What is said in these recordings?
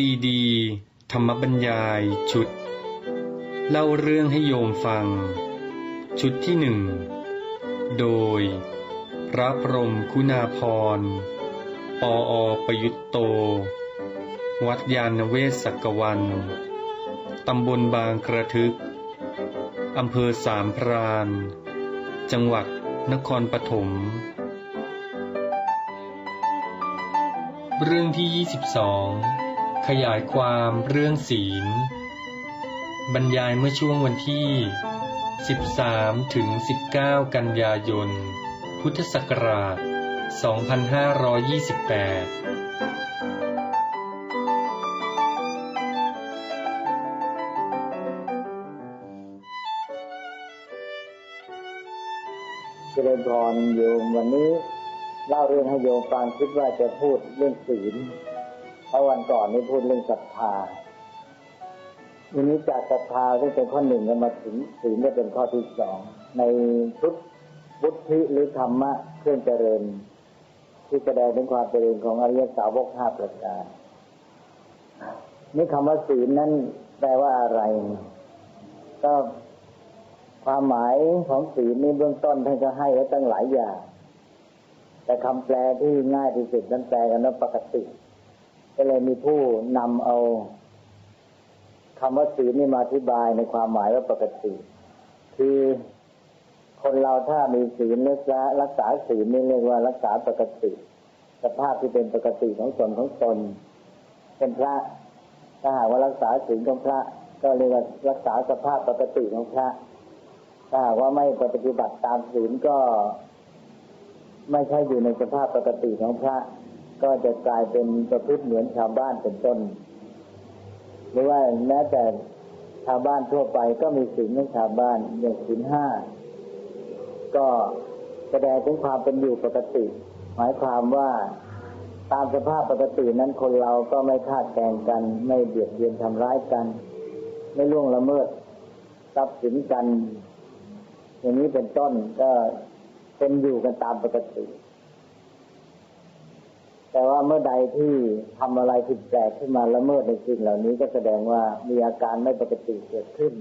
ซีดี ธรรมบรรยายชุด เล่าเรื่องให้โยมฟัง ชุดที่หนึ่ง โดย พระพรหมคุณาพรปออประยุตโต วัดยาณเวศสักวัน ตำบลบางกระทึก อำเภอสามพราน จังหวัดนครปฐมเรื่องที่ 22 ขยายความเรื่องศีล บรรยายเมื่อช่วงวันที่ 13 ถึง 19 กันยายน พุทธศักราช 2528เจริญพรโยมวันนี้เล่าเรื่องให้โยมฟังคิดว่าจะพูดเรื่องศีล เพราะวันก่อนนี้พูดเรื่องศรัทธาวันนี้จากศรัทธาซึ่งเป็นข้อหนึ่งมาถึงศีลได้เป็นข้อที่สองในชุดบุธิหรือธรรมะเครื่องเจริญ ที่แสดงถึงความเจริญของอริยสาวกห้าประการนี่คำว่าศีลนั้นแปลว่าอะไร ก็ความหมายของศีลนี้เบื้องต้นท่านก็ให้ไว้ตั้งหลายอย่าง แต่คำแปลที่ง่ายที่สุดนั้นแปลกันว่าปกติ ก็เลยมีผู้นำเอาคำว่าศีลนี่มาอธิบายในความหมายว่าปกติ คือคนเราถ้ามีศีลรักษารักษาศีลนี่เรียกว่ารักษาปกติ สภาพที่เป็นปกติของตนของตนเป็นพระถ้าหากว่ารักษาศีลของพระ ก็เรียกว่ารักษาสภาพปกติของพระถ้าหากว่าไม่ปฏิบัติตามศีลก็ ไม่ใช่อยู่ในสภาพปกติของพระ ก็จะกลายเป็นประพฤติเหมือนชาวบ้านเป็นต้น หรือว่าแม้แต่ชาวบ้านทั่วไปก็มีศีลของชาวบ้านอย่างศีลห้าก็แสดงถึงความเป็นอยู่ปกติ หมายความว่าตามสภาพปกตินั้นคนเราก็ไม่คาดแกงกัน ไม่เบียดเบียนทำร้ายกัน ไม่ล่วงละเมิดทรัพย์สินกัน อย่างนี้เป็นต้นก็เป็นอยู่กันตามปกติ แต่ว่าเมื่อใดที่ทำอะไรผิดแปลกขึ้นมาละเมิดในสิ่งเหล่านี้ก็แสดงว่ามีอาการไม่ปกติเกิดขึ้น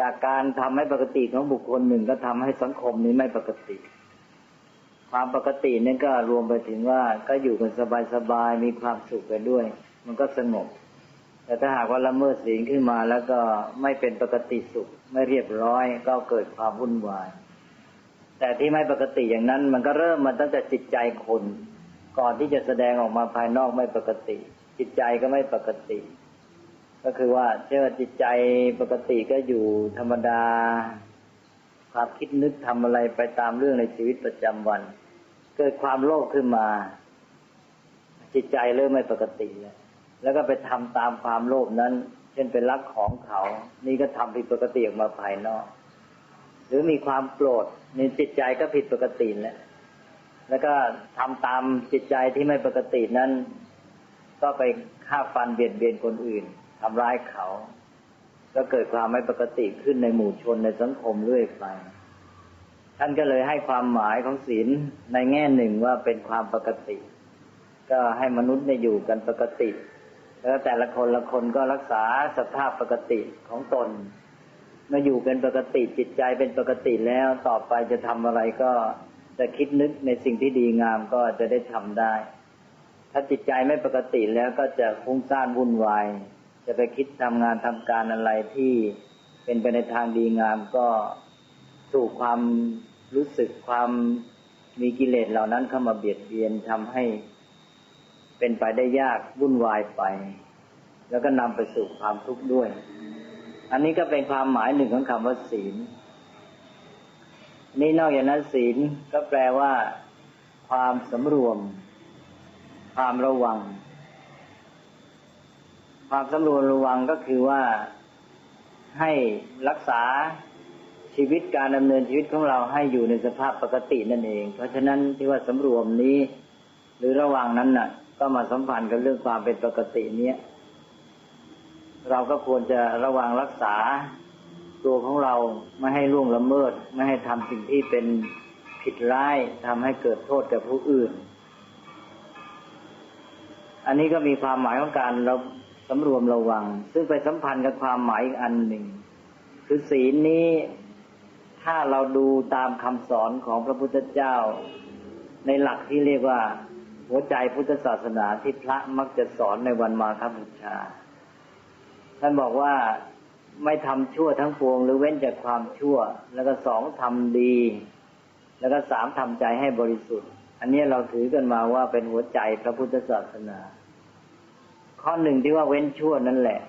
จากการทำให้ปกติของบุคคลหนึ่งก็ทำให้สังคมนี้ไม่ปกติ ความปกตินี่ก็รวมไปถึงว่าก็อยู่กันสบายๆมีความสุขไปด้วย มันก็สงบ แต่ถ้าหากว่าละเมิดศีลขึ้นมาแล้วก็ไม่เป็นปกติสุข ไม่เรียบร้อยก็เกิดความวุ่นวาย แต่ที่ไม่ปกติอย่างนั้น มันก็เริ่มมาตั้งแต่จิตใจคน ก่อนที่จะแสดงออกมาภายนอกไม่ปกติ จิตใจก็ไม่ปกติ ก็คือว่าเชื่อจิตใจปกติก็อยู่ธรรมดา ความคิดนึกทำอะไรไปตามเรื่องในชีวิตประจำวัน เกิดความโลภขึ้นมา จิตใจเริ่มไม่ปกติแล้วแล้วก็ไปทำตามความโลภนั้น เช่นเป็นรักของเขา นี่ก็ทำผิดปกติออกมาภายนอก หรือมีความโกรธนี่จิตใจก็ผิดปกติแล้ว แล้วก็ทำตามจิตใจที่ไม่ปกตินั้น ก็ไปฆ่าฟันเบียดเบียนคนอื่นทำร้ายเขา ก็เกิดความไม่ปกติขึ้นในหมู่ชนในสังคมเรื่อยไปท่านก็เลยให้ความหมายของศีลในแง่หนึ่งว่าเป็นความปกติ ก็ให้มนุษย์ได้อยู่กันปกติ แล้วแต่ละคนละคนก็รักษาสภาพปกติของตนเมื่ออยู่เป็นปกติจิตใจเป็นปกติแล้วต่อไปจะทำอะไรก็ จะคิดนึกในสิ่งที่ดีงามก็จะได้ทำได้ ถ้าจิตใจไม่ปกติแล้วก็จะฟุ้งซ่านวุ่นวาย จะไปคิดทำงานทำการอะไรที่เป็นไปในทางดีงามก็สู่ความรู้สึกความมีกิเลสเหล่านั้นเข้ามาเบียดเบียนทำให้เป็นไปได้ยากวุ่นวายไป แล้วก็นำไปสู่ความทุกข์ด้วย อันนี้ก็เป็นความหมายหนึ่งของคำว่าศีล นี่นอกจากนั้นศีลก็แปลว่า ความสำรวม ความระวัง ความสำรวมระวังก็คือว่าให้รักษาชีวิตการดำเนินชีวิตของเราให้อยู่ในสภาพปกตินั่นเอง เพราะฉะนั้นที่ว่าสำรวมนี้ หรือระวังนั้นน่ะ ก็มาสัมพันธ์กับเรื่องความเป็นปกติเนี้ยเราก็ควรจะระวังรักษา ตัวของเราไม่ให้ล่วงละเมิด ไม่ให้ทำสิ่งที่เป็นผิดร้ายทำให้เกิดโทษแก่ผู้อื่น อันนี้ก็มีความหมายของการเราสำรวมระวัง ซึ่งไปสัมพันธ์กับความหมายอีกอันหนึ่ง คือศีลนี้ถ้าเราดูตามคำสอนของพระพุทธเจ้า ในหลักที่เรียกว่า หัวใจพุทธศาสนาที่พระมักจะสอนในวันมาฆบูชาท่านบอกว่า ไม่ทำชั่วทั้งปวง หรือเว้นจากความชั่ว แล้วก็สองทำดี แล้วก็สามทำใจให้บริสุทธิ์ อันนี้เราถือกันมาว่าเป็นหัวใจพระพุทธศาสนา ข้อหนึ่งที่ว่าเว้นชั่วนั่นแหละ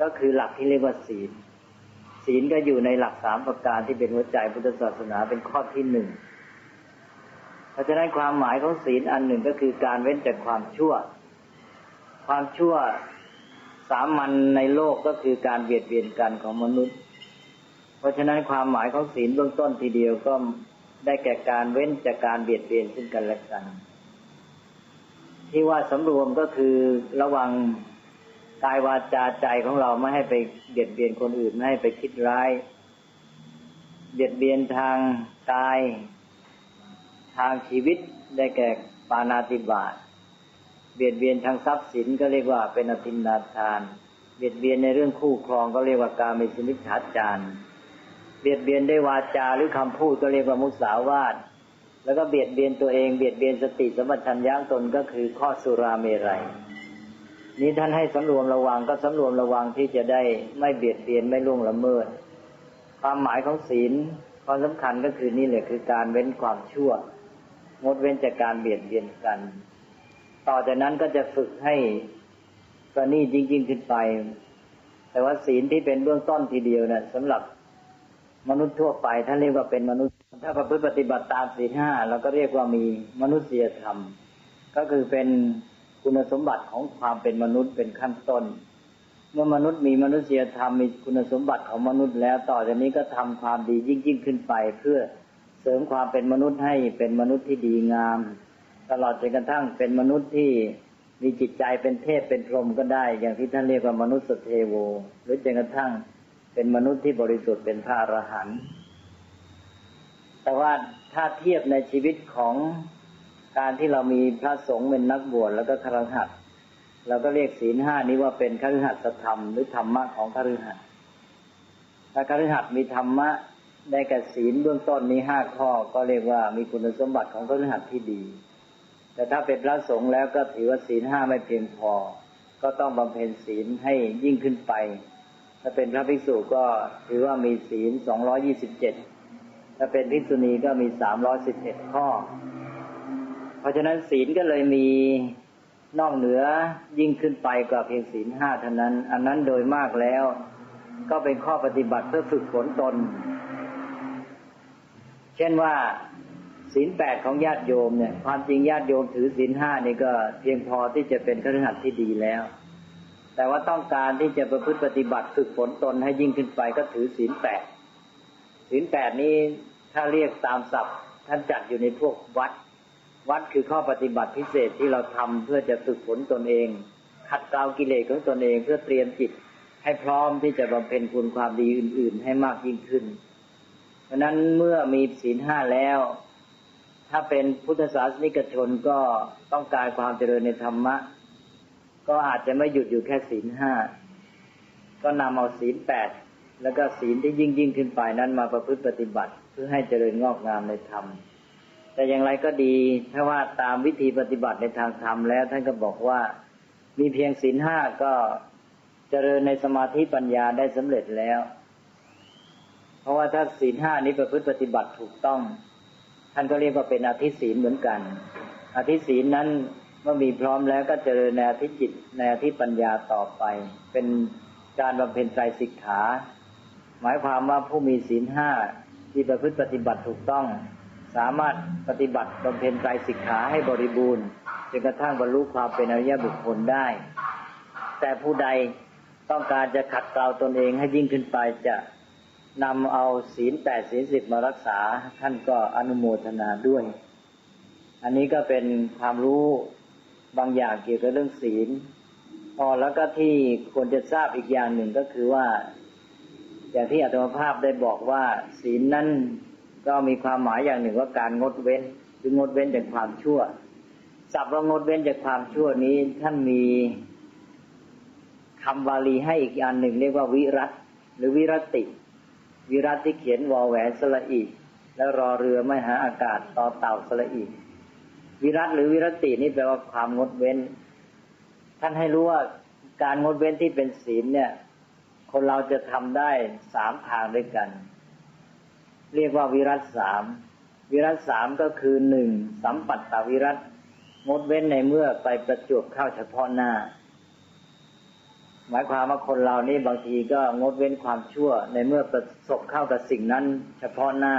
ก็คือหลักที่เรียกว่าศีล ศีลก็อยู่ในหลักสามประการที่เป็นหัวใจพุทธศาสนาเป็นข้อที่หนึ่งเพราะฉะนั้นความหมายของศีลอันหนึ่งก็คือการเว้นจากความชั่ว ความชั่ว สามัญในโลกก็คือการเบียดเบียนกันของมนุษย์ เพราะฉะนั้นความหมายของศีลเบื้องต้นทีเดียวก็ได้แก่การเว้นจากการเบียดเบียนซึ่งกันและกัน ที่ว่าสำรวมก็คือระวังกายวาจาใจของเราไม่ให้ไปเบียดเบียนคนอื่นไม่ให้ไปคิดร้าย เบียดเบียนทางกาย ทางชีวิตได้แก่ปานาติบาต เบียดเบียนทางทรัพย์สินก็เรียกว่าเป็นอธินนาทาน เบียดเบียนในเรื่องคู่ครองก็เรียกว่าการมิสมิจฉาจารเบียดเบียนด้วยวาจาหรือคำพูดก็เรียกว่ามุสาวาทแล้วก็เบียดเบียนตัวเองเบียดเบียนสติสมปชัญญะตนก็คือข้อสุราเมรัยนี้ท่านให้สำรวมระวังก็สำรวมระวังที่จะได้ไม่เบียดเบียนไม่ล่วงละเมิด ความหมายของศีลความสำคัญก็คือนี่แหละคือการเว้นความชั่ว งดเว้นจากการเบียดเบียนกัน ต่อจากนั้นก็จะฝึกให้ประณีตจริงๆขึ้นไป แต่ว่าศีลที่เป็นเบื้องต้นทีเดียวนะ่ะสำหรับมนุษย์ทั่วไปท่านเรียกว่าเป็นมนุษย์ ถ้าประพฤติปฏิบัติตามศีลห้าเราก็เรียกว่ามีมนุษยธรรม ก็คือเป็นคุณสมบัติของความเป็นมนุษย์เป็นขั้นต้น เมื่อมนุษย์มีมนุษยธรรมมีคุณสมบัติของมนุษย์แล้วต่อจากนี้ก็ทำความดียิ่งยิ่งขึ้นไป เพื่อเสริมความเป็นมนุษย์ให้เป็นมนุษย์ที่ดีงาม ตลอดจนกระทั่งเป็นมนุษย์ที่มีจิตใจเป็นเทพเป็นพรหมก็ได้ อย่างที่ท่านเรียกว่ามนุษย์สเทโว หรือจนกระทั่งเป็นมนุษย์ที่บริสุทธิ์เป็นพระอรหันต์แต่ว่าถ้าเทียบในชีวิตของการที่เรามีพระสงฆ์เป็นนักบวชแล้วก็คารหัสถ์เราก็เรียกศีลห้านี้ว่าเป็นคฤหัสธรรมหรือธรรมะของคฤหัสถ้าคฤหัสมีธรรมะได้แก่ศีลเบื้องต้นนี้ห้าข้อก็เรียกว่ามีคุณสมบัติของคฤหัสที่ดี แต่ถ้าเป็นพระสงฆ์แล้วก็ถือว่าศีลห้าไม่เพียงพอ ก็ต้องบำเพ็ญศีลให้ยิ่งขึ้นไป ถ้าเป็นพระภิกษุก็ถือว่ามีศีลสองร้อยี่สิบเจ็ดถ้าเป็นภิกษุณีก็มีสามร้อยสิบเอ็ดข้อ เพราะฉะนั้นศีลก็เลยมีนอกเหนือยิ่งขึ้นไปกว่าเพียงศีลห้าเท่านั้น อันนั้นโดยมากแล้ว ก็เป็นข้อปฏิบัติเพื่อฝึกฝนตน เช่นว่า ศีลแปดของญาติโยมเนี่ย ความจริงญาติโยมถือศีลห้านี่ก็เพียงพอที่จะเป็นคฤหัสถ์ที่ดีแล้ว แต่ว่าต้องการที่จะประพฤติปฏิบัติฝึกฝนตนให้ยิ่งขึ้นไปก็ถือศีลแปดศีลแปดนี้ถ้าเรียกตามศัพท์ ท่านจัดอยู่ในพวกวัด วัดคือข้อปฏิบัติพิเศษที่เราทำเพื่อจะฝึกฝนตนเอง ขัดเกลากิเลสของตนเองเพื่อเตรียมจิต ให้พร้อมที่จะบำเพ็ญคุณความดีอื่น ๆ ให้มากยิ่งขึ้น เพราะนั้นเมื่อมีศีลห้าแล้ว ถ้าเป็นพุทธศาสนิกชนก็ต้องการความเจริญในธรรมะ ก็อาจจะไม่หยุดอยู่แค่ศีลห้าก็นำเอาศีลแปดแล้วก็ศีลที่ยิ่งยิ่งขึ้นไปนั้นมาประพฤติปฏิบัติ เพื่อให้เจริญงอกงามในธรรม แต่อย่างไรก็ดีถ้าว่าตามวิธีปฏิบัติในทางธรรมแล้ว ท่านก็บอกว่ามีเพียงศีลห้าก็เจริญในสมาธิปัญญาได้สำเร็จแล้ว เพราะว่าถ้าศีลห้านี้ประพฤติปฏิบัติถูกต้อง ท่านก็เรียกว่าเป็นอธิศีลเหมือนกัน อธิศีลนั้นเมื่อมีพร้อมแล้วก็เจริญในอธิจิตในอธิปัญญาต่อไป เป็นการบำเพ็ญไตรสิกขา หมายความว่าผู้มีศีลห้าที่ประพฤติปฏิบัติถูกต้อง สามารถปฏิบัติบำเพ็ญไตรสิกขาให้บริบูรณ์จนกระทั่งบรรลุความเป็นอริยบุคคลได้ แต่ผู้ใดต้องการจะขัดเกลาตนเองให้ยิ่งขึ้นไปจะ นำเอาศีลแปดศีลสิบมารักษาท่านก็อนุโมทนาด้วย อันนี้ก็เป็นความรู้บางอย่างเกี่ยวกับเรื่องศีล พอแล้วก็ที่ควรจะทราบอีกอย่างหนึ่งก็คือว่า อย่างที่อาตมภาพได้บอกว่า ศีลนั้นก็มีความหมายอย่างหนึ่งว่าการงดเว้นหรืองดเว้นจากความชั่วสศัพท์ว่างดเว้นจากความชั่วนี้ท่านมีคำบาลีให้อีกอันหนึ่งเรียกว่าวิรัตหรือวิรติ วิรัตที่เขียนวอแหวนสระอีแล้วรอเรือไม่หาอากาศต่อเต่าสระอีวิรัตหรือวิรตินี่แปลว่าความงดเว้น ท่านให้รู้ว่าการงดเว้นที่เป็นศีลเนี่ย คนเราจะทำได้สามทางด้วยกัน เรียกว่าวิรัตสามวิรัตสามก็คือหนึ่งสัมปัตตวิรัตงดเว้นในเมื่อไปประจวบเข้าเฉพาะหน้า หมายความว่าคนเรานี่บางทีก็งดเว้นความชั่ว ในเมื่อประสบเข้ากับสิ่งนั้น เฉพาะหน้า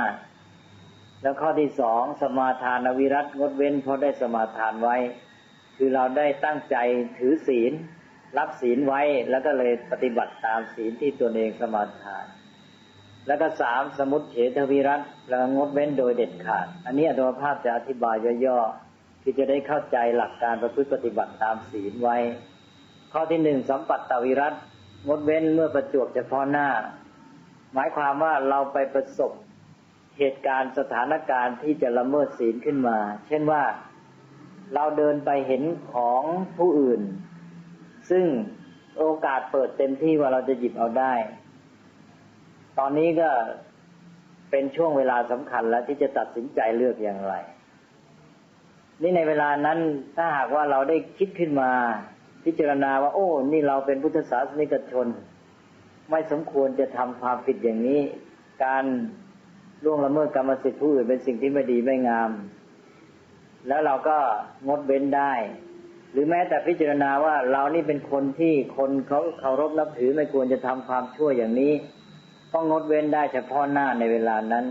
แล้วข้อที่สองสมาทานวิรัตงดเว้นเพราะได้สมาทานไว้ คือเราได้ตั้งใจถือศีล รับศีลไว้แล้วก็เลยปฏิบัติตามศีลที่ตัวเองสมาทาน แล้วก็สามสมุตเฉทวิรัตแล้วงดเว้นโดยเด็ดขาด อันนี้อัตมภาพจะอธิบายย่อๆคือจะได้เข้าใจหลักการประพฤติปฏิบัติตามศีลไว้ ข้อที่หนึ่งสัมปัตตวิรัตงดเว้นเมื่อประจวบเฉพาะหน้า หมายความว่าเราไปประสบเหตุการณ์สถานการณ์ที่จะละเมิดศีลขึ้นมา เช่นว่าเราเดินไปเห็นของผู้อื่น ซึ่งโอกาสเปิดเต็มที่ว่าเราจะหยิบเอาได้ ตอนนี้ก็เป็นช่วงเวลาสำคัญแล้วที่จะตัดสินใจเลือกอย่างไร นี่ในเวลานั้นถ้าหากว่าเราได้คิดขึ้นมา พิจารณาว่า โอ้ นี่เราเป็นพุทธศาสนิกชน ไม่สมควรจะทำความผิดอย่างนี้ การล่วงละเมิดกรรมสิทธิผู้อื่นเป็นสิ่งที่ไม่ดีไม่งาม แล้วเราก็งดเว้นได้ หรือแม้แต่พิจารณาว่าเรานี่เป็นคนที่คนเขาเคารพนับถือไม่ควรจะทำความชั่วอย่างนี้ต้องงดเว้นได้เฉพาะหน้าในเวลานั้น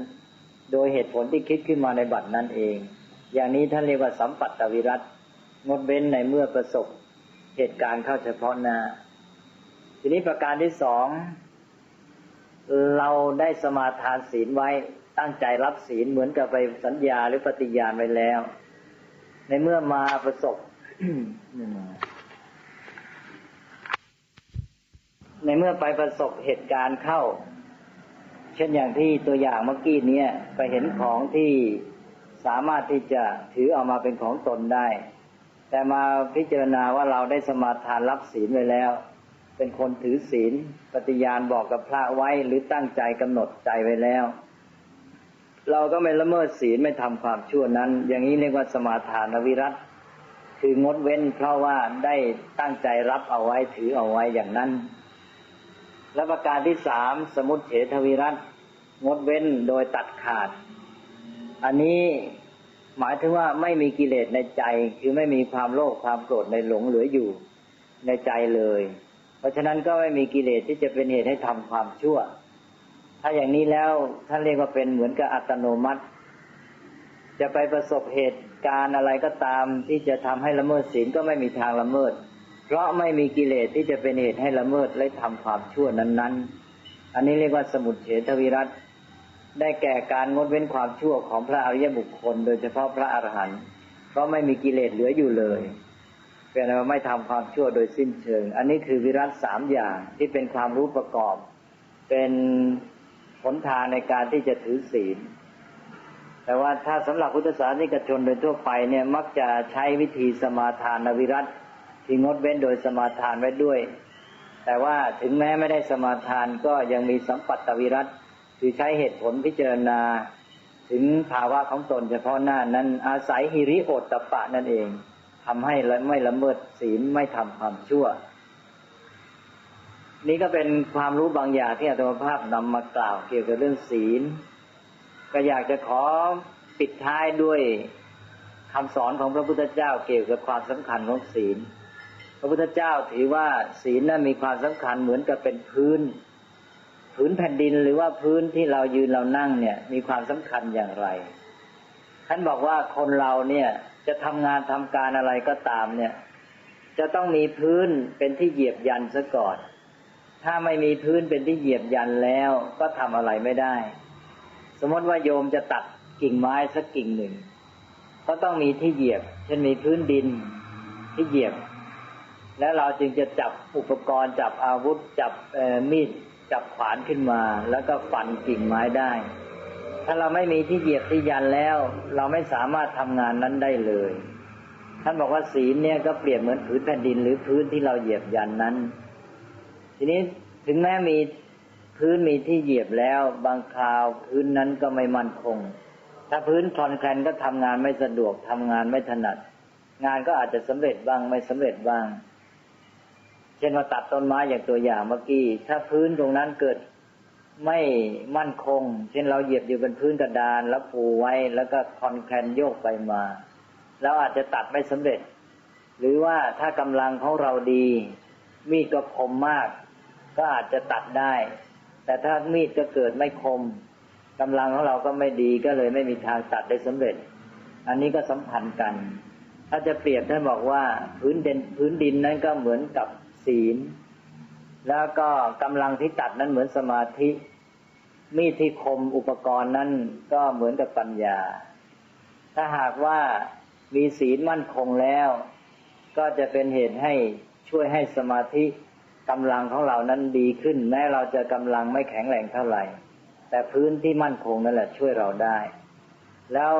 โดยเหตุผลที่คิดขึ้นมาในบัตรนั้นเอง อย่างนี้ท่านเรียกว่าสัมปัตตวิรัตงดเว้นในเมื่อประสบ เหตุการณ์เข้าเฉพาะหน้า ทีนี้ประการที่สอง เราได้สมาทานศีลไว้ตั้งใจรับศีลเหมือนกับไปสัญญาหรือปฏิญาณไว้แล้ว ในเมื่อมาประสบในเมื่อไปประสบเหตุการณ์เข้า เช่นอย่างที่ตัวอย่างเมื่อกี้เนี้ยไปเห็นของที่สามารถที่จะถือเอามาเป็นของตนได้ แต่มาพิจารณาว่าเราได้สมาทานรับศีลไว้แล้ว เป็นคนถือศีลปฏิญาณบอกกับพระไว้หรือตั้งใจกำหนดใจไว้แล้ว เราก็ไม่ละเมิดศีลไม่ทำความชั่วนั้น อย่างนี้เรียกว่าสมาทานวิรัตคืองดเว้นเพราะว่าได้ตั้งใจรับเอาไว้ถือเอาไว้อย่างนั้น และประการที่สามสมุตเฉทวิรัตงดเว้นโดยตัดขาด อันนี้ หมายถึงว่าไม่มีกิเลสในใจ คือไม่มีความโลภความโกรธในหลงเหลืออยู่ในใจเลย เพราะฉะนั้นก็ไม่มีกิเลสที่จะเป็นเหตุให้ทำความชั่ว ถ้าอย่างนี้แล้วท่านเรียกว่าเป็นเหมือนกับอัตโนมัติ จะไปประสบเหตุการณ์อะไรก็ตามที่จะทำให้ละเมิดศีลก็ไม่มีทางละเมิด เพราะไม่มีกิเลสที่จะเป็นเหตุให้ละเมิดและทำความชั่วนั้น ๆ อันนี้เรียกว่าสมุทเฉทวิรัต ได้แก่การงดเว้นความชั่วของพระอริยบุคคล โดยเฉพาะพระอรหันต์เพราะไม่มีกิเลสเหลืออยู่เลยเป็นว่าไม่ทำความชั่วโดยสิ้นเชิง อันนี้คือวิรัตสามอย่างที่เป็นความรู้ประกอบ เป็นผลทางในการที่จะถือศีล แต่ว่าถ้าสำหรับพุทธศาสนิกชนโดยทั่วไปเนี่ยมักจะใช้วิธีสมาทานวิรัตที่งดเว้นโดยสมาทานไว้ด้วย แต่ว่าถึงแม้ไม่ได้สมาทานก็ยังมีสัมปัตตวิรัติ คือใช้เหตุผลพิจารณา ถึงภาวะของตนเฉพาะหน้านั้น อาศัยฮิริโอตตปปะนั่นเองทำให้ไม่ละเมิดศีลไม่ทำความชั่ว นี่ก็เป็นความรู้บางอย่างที่อาตมาภาพนำมากล่าวเกี่ยวกับเรื่องศีล ก็อยากจะขอปิดท้ายด้วยคำสอนของพระพุทธเจ้าเกี่ยวกับความสำคัญของศีล พระพุทธเจ้าถือว่าศีลนั้นมีความสำคัญเหมือนกับเป็นพื้น พื้นแผ่นดินหรือว่าพื้นที่เรายืนเรานั่งเนี่ย มีความสำคัญอย่างไร ท่านบอกว่าคนเราเนี่ยจะทำงานทำการอะไรก็ตามเนี่ย จะต้องมีพื้นเป็นที่เหยียบยันซะก่อน ถ้าไม่มีพื้นเป็นที่เหยียบยันแล้วก็ทำอะไรไม่ได้ สมมติว่าโยมจะตัดกิ่งไม้สักกิ่งหนึ่ง ก็ต้องมีที่เหยียบ เช่นมีพื้นดินที่เหยียบ แล้วเราจึงจะจับอุปกรณ์จับอาวุธจับมีด จับขวานขึ้นมา แล้วก็ฟันกิ่งไม้ได้ ถ้าเราไม่มีที่เหยียบที่ยันแล้ว เราไม่สามารถทำงานนั้นได้เลย ท่านบอกว่าศีลเนี่ยก็เปรียบเหมือนผืนแผ่นดินหรือพื้นที่เราเหยียบยันนั้น ทีนี้ถึงแม้มีพื้นมีที่เหยียบแล้ว บางคราวพื้นนั้นก็ไม่มั่นคง ถ้าพื้นคลอนแคลนก็ทำงานไม่สะดวกทำงานไม่ถนัด งานก็อาจจะสำเร็จบ้างไม่สำเร็จบ้าง เช่นว่าตัดต้นไม้อย่างตัวอย่างเมื่อกี้ ถ้าพื้นตรงนั้นเกิดไม่มั่นคง เช่นเราเหยียบอยู่บนพื้นกระดาน แล้วปูไว้แล้วก็คอนแคลนโยกไปมาเราอาจจะตัดไม่สำเร็จ หรือว่าถ้ากำลังของเราดี มีดก็คมมาก ก็อาจจะตัดได้ แต่ถ้ามีดก็เกิดไม่คมกำลังของเราก็ไม่ดีก็เลยไม่มีทางตัดได้สำเร็จ อันนี้ก็สัมพันธ์กัน ถ้าจะเปรียบท่านบอกว่าพื้นดินพื้นดินนั้นก็เหมือนกับ ศีล แล้วก็กำลังที่ตัดนั้นเหมือนสมาธิ มีดที่คมอุปกรณ์นั้นก็เหมือนกับปัญญา ถ้าหากว่ามีศีลมั่นคงแล้ว ก็จะเป็นเหตุให้ช่วยให้สมาธิกำลังของเรานั้นดีขึ้น แม้เราจะกำลังไม่แข็งแรงเท่าไหร่ แต่พื้นที่มั่นคงนั่นแหละช่วยเราได้ แล้ว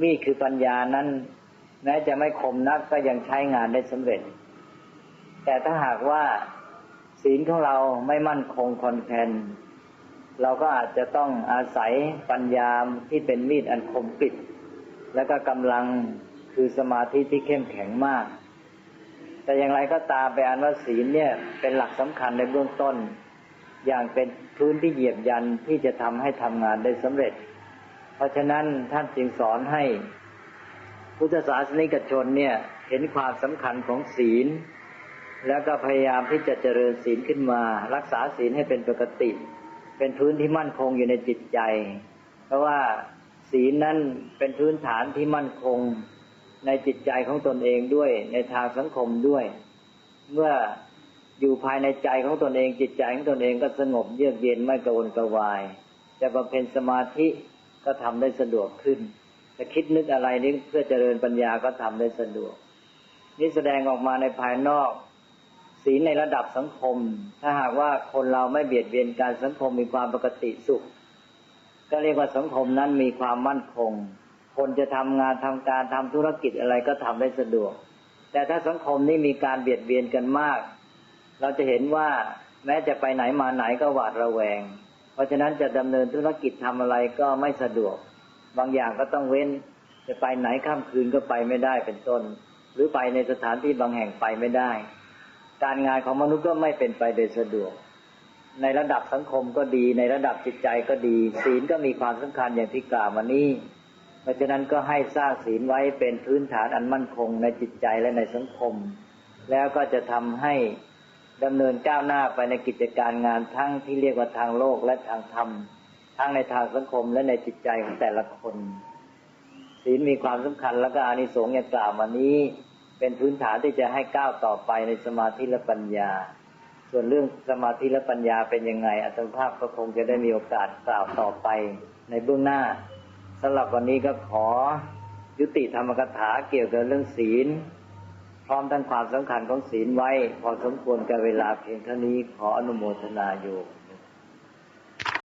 มีดคือปัญญานั้น แม้จะไม่คมนักก็ยังใช้งานได้สำเร็จ แต่ถ้าหากว่าศีลของเราไม่มั่นคงคอนแคนเราก็อาจจะต้องอาศัยปัญญาที่เป็นมีดอันคมกริบแล้วก็กำลังคือสมาธิที่เข้มแข็งมาก แต่อย่างไรก็ตามไปอันว่าศีลเนี่ยเป็นหลักสำคัญในเบื้องต้น อย่างเป็นพื้นที่เหยียบยันที่จะทำให้ทำงานได้สำเร็จ เพราะฉะนั้นท่านจึงสอนให้ พุทธศาสนิกชนเนี่ยเห็นความสำคัญของศีล แล้วก็พยายามที่จะเจริญศีลขึ้นมา รักษาศีลให้เป็นปกติ เป็นพื้นที่มั่นคงอยู่ในจิตใจ เพราะว่าศีลนั้นเป็นพื้นฐานที่มั่นคงในจิตใจของตนเองด้วย ในทางสังคมด้วย เมื่ออยู่ภายในใจของตนเองจิตใจของตนเองก็สงบเยือกเย็นไม่กระวนกระวาย จะบำเพ็ญสมาธิก็ทำได้สะดวกขึ้น จะคิดนึกอะไรนี้เพื่อเจริญปัญญาก็ทำได้สะดวก นี่แสดงออกมาในภายนอก ศีลในระดับสังคม ถ้าหากว่าคนเราไม่เบียดเบียนการสังคมมีความปกติสุข ก็เรียกว่าสังคมนั้นมีความมั่นคง คนจะทำงานทำการทำธุรกิจอะไรก็ทำได้สะดวก แต่ถ้าสังคมนี้มีการเบียดเบียนกันมาก เราจะเห็นว่าแม้จะไปไหนมาไหนก็หวาดระแวง เพราะฉะนั้นจะดำเนินธุรกิจทำอะไรก็ไม่สะดวก บางอย่างก็ต้องเว้น จะไปไหนค่ำคืนก็ไปไม่ได้เป็นต้น หรือไปในสถานที่บางแห่งไปไม่ได้ การงานของมนุษย์ก็ไม่เป็นไปโดยสะดวก ในระดับสังคมก็ดี ในระดับจิตใจก็ดี ศีลก็มีความสำคัญอย่างที่กล่าวมานี้เพราะฉะนั้นก็ให้สร้างศีลไว้เป็นพื้นฐานอันมั่นคงในจิตใจและในสังคม แล้วก็จะทำให้ดำเนินก้าวหน้าไปในกิจการงานทั้งที่เรียกว่าทางโลกและทางธรรม ทั้งในทางสังคมและในจิตใจของแต่ละคน ศีลมีความสำคัญแล้วก็อานิสงส์อย่างกล่าวมานี้ เป็นพื้นฐานที่จะให้ก้าวต่อไปในสมาธิและปัญญา ส่วนเรื่องสมาธิและปัญญาเป็นยังไงอัตภาพก็คงจะได้มีโอกาสกล่าวต่อไปในเบื้องหน้าสำหรับวันนี้ก็ขอยุติธรรมกถาเกี่ยวกับเรื่องศีล พร้อมทั้งความสำคัญของศีลไว้ พอสมควรกับเวลาเพียงเท่านี้ขออนุโมทนาอยู่